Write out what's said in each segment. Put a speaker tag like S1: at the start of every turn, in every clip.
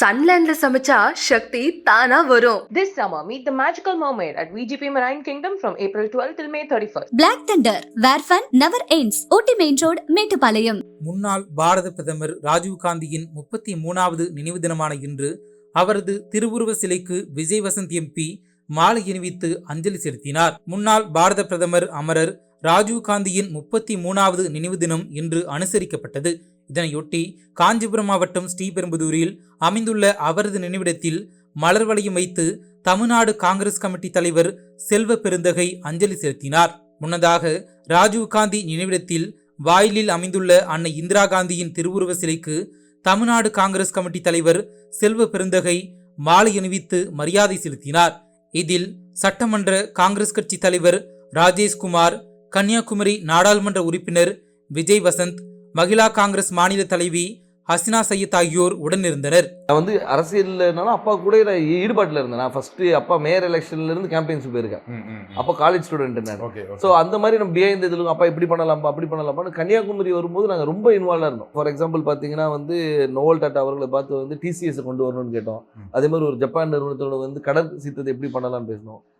S1: சன்லேண்ட்ல சமைச்சா சக்தி தானா வரும்.
S2: This summer, meet the magical mermaid at VGP Marine Kingdom from April 12 till May 31st.
S3: Black thunder where fun never ends Ooty main road Mettupalayam
S4: முன்னாள் பாரத பிரதமர் ராஜீவ் காந்தியின் முப்பத்தி மூணாவது நினைவு தினமான இன்று அவரது திருவுருவ சிலைக்கு விஜய் வசந்த் எம்பி மாலை அணிவித்து அஞ்சலி செலுத்தினார். முன்னாள் பாரத பிரதமர் அமரர் ராஜீவ் காந்தியின் முப்பத்தி மூணாவது நினைவு தினம் இன்று அனுசரிக்கப்பட்டது. இதனையொட்டி காஞ்சிபுரம் மாவட்டம் ஸ்ரீபெரும்புதூரில் அமைந்துள்ள அவரது நினைவிடத்தில் மலர் வளையம் வைத்து தமிழ்நாடு காங்கிரஸ் கமிட்டி தலைவர் செல்வ பெருந்தகை அஞ்சலி செலுத்தினார். முன்னதாக ராஜீவ் காந்தி நினைவிடத்தில் வாயிலில் அமைந்துள்ள அன்னை இந்திரா காந்தியின் திருவுருவ சிலைக்கு தமிழ்நாடு காங்கிரஸ் கமிட்டி தலைவர் செல்வ பெருந்தகை மாலை அணிவித்து மரியாதை செலுத்தினார். இதில் சட்டமன்ற காங்கிரஸ் கட்சி தலைவர் ராஜேஷ்குமார் கன்னியாகுமரி நாடாளுமன்ற உறுப்பினர் விஜய் வசந்த் மகிழா காங்கிரஸ் மாநில தலைவி ஹசினா சையத் ஆகியோர் உடனிருந்தனர்.
S5: நான் வந்து அரசியல்னாலும் அப்பா கூட நான் ஈடுபாட்டில் இருந்தேன். நான் ஃபர்ஸ்ட் அப்பா மேயர் எலெக்ஷன்ல இருந்து கேம்பெயின்ஸ் போயிருக்கேன். அப்போ காலேஜ் ஸ்டூடெண்ட் நான்
S6: ஓகே
S5: ஸோ அந்த மாதிரி நம்ம பிஹைண்ட் இதில் அப்பா இப்படி பண்ணலாம்ப்பா அப்படி பண்ணலாம்ப்பான்னு கன்னியாகுமரி வரும்போது நாங்கள் ரொம்ப இன்வால்வாக இருந்தோம். ஃபார் எக்ஸாம்பிள் பார்த்தீங்கன்னா வந்து நோவல் டாட்டா அவர்களை பார்த்து வந்து டிசிஎஸ் கொண்டு வரணும்னு கேட்டோம். அதே மாதிரி ஒரு ஜப்பான் நிறுவனத்தோட வந்து கடல் சீத்தத்தை எப்படி பண்ணலாம்னு பேசினோம்.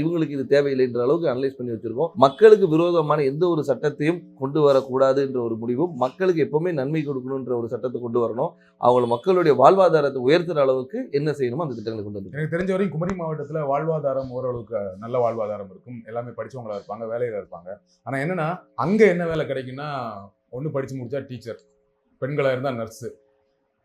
S5: இவங்களுக்கு இது தேவையில்லைன்ற அளவுக்கு அனலைஸ் பண்ணி வச்சிருக்கோம். மக்களுக்கு விரோதமான எந்த ஒரு சட்டத்தையும் கொண்டு வரக்கூடாது என்ற ஒரு முடிவும் மக்களுக்கு எப்பவுமே நன்மை கொடுக்கணுன்ற ஒரு சட்டத்தை கொண்டு வரணும். அவங்கள மக்களுடைய வாழ்வாதாரத்தை உயர்த்துற அளவுக்கு என்ன செய்யணுமோ அந்த திட்டங்களை கொண்டு வந்து
S6: எனக்கு தெரிஞ்ச வரைக்கும் குமரி மாவட்டத்தில் வாழ்வாதாரம் ஓரளவுக்கு நல்ல வாழ்வாதாரம் இருக்கும். எல்லாமே படித்தவங்களா இருப்பாங்க வேலையில இருப்பாங்க. ஆனால் என்னன்னா அங்கே என்ன வேலை கிடைக்குன்னா ஒன்று படித்து முடிச்சா டீச்சர் பெண்களாக இருந்தால் நர்ஸு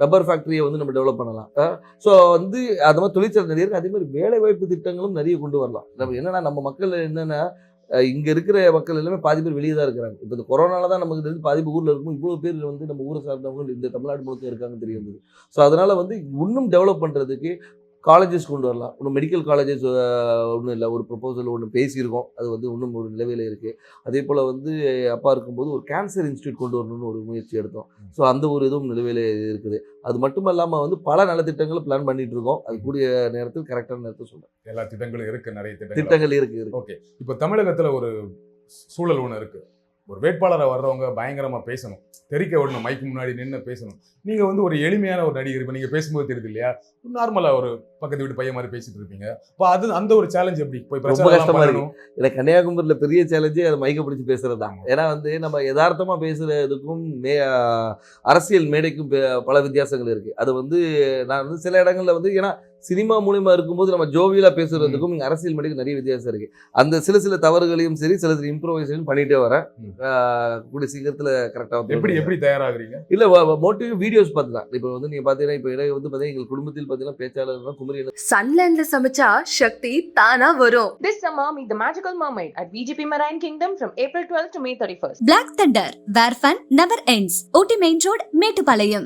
S5: ரப்பர் ஃபேக்ட்ரியை வந்து நம்ம டெவலப் பண்ணலாம். ஸோ வந்து அது மாதிரி தொழிற்சாலை நிறைய இருக்குது அதே மாதிரி வேலை வாய்ப்பு திட்டங்களும் நிறைய கொண்டு வரலாம். நம்ம என்னென்னா நம்ம மக்கள் என்னென்னா இங்கே இங்க இருக்கிற மக்கள் எல்லாமே பாதி பேர் வெளியே தான் இருக்கிறாங்க. இப்போ இந்த கொரோனால தான் நமக்கு தெரிஞ்சு பாதி ஊரில் இருக்கும். இவ்வளோ பேர் வந்து நம்ம ஊரை சார்ந்தவங்க இந்த தமிழ்நாடு முழுக்க இருக்காங்கன்னு தெரிய வந்தது. ஸோ அதனால வந்து இன்னும் டெவலப் பண்ணுறதுக்கு காலேஜஸ் கொண்டு வரலாம். இன்னும் மெடிக்கல் காலேஜஸ் ஒன்றும் இல்லை. ஒரு ப்ரொபோசல் ஒன்று பேசியிருக்கோம். அது வந்து இன்னும் ஒரு நிலவையில் இருக்குது அதே போல் வந்து அப்பா இருக்கும்போது ஒரு கேன்சர் இன்ஸ்டியூட் கொண்டு வரணும்னு ஒரு முயற்சி எடுத்தோம். ஸோ அந்த ஒரு இதுவும் நிலுவையில் இருக்குது. அது மட்டும் இல்லாமல் வந்து பல நலத்திட்டங்களை பிளான் பண்ணிட்டு இருக்கோம். அது கூடிய நேரத்தில் கரெக்டான நேரத்தில் சொல்கிறேன்
S6: எல்லா திட்டங்களும் இருக்கு. நிறைய திட்டங்கள்
S5: திட்டங்கள் இருக்கு இருக்கு.
S6: ஓகே. இப்போ தமிழகத்துல ஒரு சூழல் ஒன்று இருக்கு. ஒரு வேட்பாளரை வர்றவங்க பயங்கரமா பேசணும். தெரிக்க விடணும் மைக்கு முன்னாடி நின்று பேசணும். நீங்க வந்து ஒரு எளிமையான ஒரு நடிகர் இப்போ நீங்க பேசும்போது தெரியுது இல்லையா? நார்மலா ஒரு பக்கத்து வீட்டு பையன் மாதிரி பேசிட்டு இருப்பீங்க. இப்போ அது அந்த ஒரு சேலஞ்ச் எப்படி? போய்
S5: ரொம்ப
S6: பிரச்சாரம்
S5: கஷ்டமா இருக்கு.
S6: பண்ணணும்.
S5: எனக்கு கன்னியாகுமரியில் பெரிய சேலஞ்சே அதை மைக்க பிடிச்சி பேசுறது தான் ஏன்னா வந்து நம்ம யதார்த்தமாக பேசுறதுக்கும் மே அரசியல் மேடைக்கும் பல வித்தியாசங்கள் இருக்கு. அது வந்து நான் வந்து சில இடங்கள்ல வந்து ஏன்னா சினிமா மூலியமா இருக்கும்போது நம்ம ஜோவியலா பேசுறதுக்கும் இங்க அரசியல் மேடைக்கு நிறைய வித்தியாசம் இருக்கு அந்த சில சில தவறுகளையும் சரி சில சில இம்ப்ரோவைசேஷன் பண்ணிட்டே வரேன்
S6: ம்.
S5: கூடிய சீக்கிரத்துல கரெக்டாக
S6: எப்படி எப்படி தயாராகுறீங்க
S5: இல்ல மோட்டிவ் வீடியோஸ் பார்த்து தான் இப்போ வந்து நீங்க பாத்தீங்கன்னா இப்போ எனக்கு வந்து பாத்தீங்கன்னா எங்கள் குடும்பத்தில் பாத்தீங்கன்னா பேச்சாளர் குமரி
S1: சன்லேண்ட்ல சமைச்சா சக்தி தானா வரும்
S2: This summer, meet the magical mermaid at VGP Marine Kingdom from April 12th to May 31st.
S3: Black Thunder, where fun never ends. OT Main Road, Metupalayam.